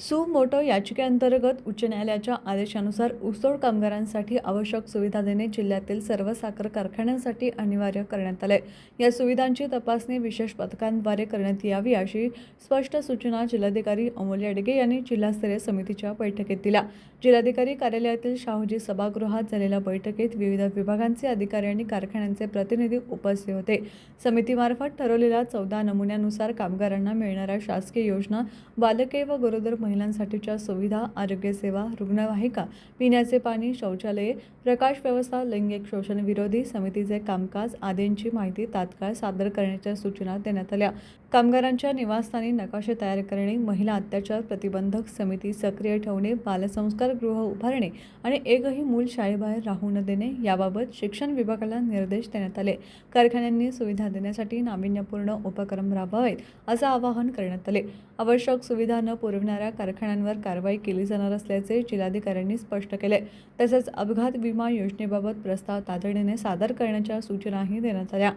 सु मोटो याचिकेअंतर्गत उच्च न्यायालयाच्या आदेशानुसार ऊसतोड कामगारांसाठी आवश्यक सुविधा देणे जिल्ह्यातील सर्व साखर कारखान्यांसाठी अनिवार्य करण्यात आले या सुविधांची तपासणी विशेष पथकांद्वारे करण्यात यावी अशी स्पष्ट सूचना जिल्हाधिकारी अमोल येडगे यांनी जिल्हास्तरीय समितीच्या बैठकीत दिल्या. जिल्हाधिकारी कार्यालयातील शाहूजी सभागृहात झालेल्या बैठकीत विविध विभागांचे अधिकारी आणि कारखान्यांचे प्रतिनिधी उपस्थित होते. समितीमार्फत ठरवलेल्या चौदा नमुन्यानुसार कामगारांना मिळणाऱ्या शासकीय योजना बालके व गरोदर महिलांसाठीच्या सुविधा आरोग्यसेवा रुग्णवाहिका पिण्याचे पाणी शौचालये प्रकाश व्यवस्था लैंगिक शोषण विरोधी समितीचे कामकाज आदींची माहिती तात्काळ सादर करण्याच्या सूचना देण्यात आल्या. कामगारांच्या निवासस्थानी नकाशे तयार करणे महिला अत्याचार प्रतिबंधक समिती सक्रिय ठेवणे बालसंस्कार गृह उभारणे आणि एकही मूल शाळेबाहेर राहू न देणे याबाबत शिक्षण विभागाला निर्देश देण्यात आले. कारखान्यांनी सुविधा देण्यासाठी नाविन्यपूर्ण उपक्रम राबवावेत असं आवाहन करण्यात आले. आवश्यक सुविधा न पुरविणाऱ्या कारखान्यांवर कारवाई केली जाणार असल्याचे जिल्हाधिकाऱ्यांनी स्पष्ट केले. तसेच अपघात विमा योजनेबाबत प्रस्ताव तातडीने सादर करण्याच्या सूचनाही देण्यात आल्या.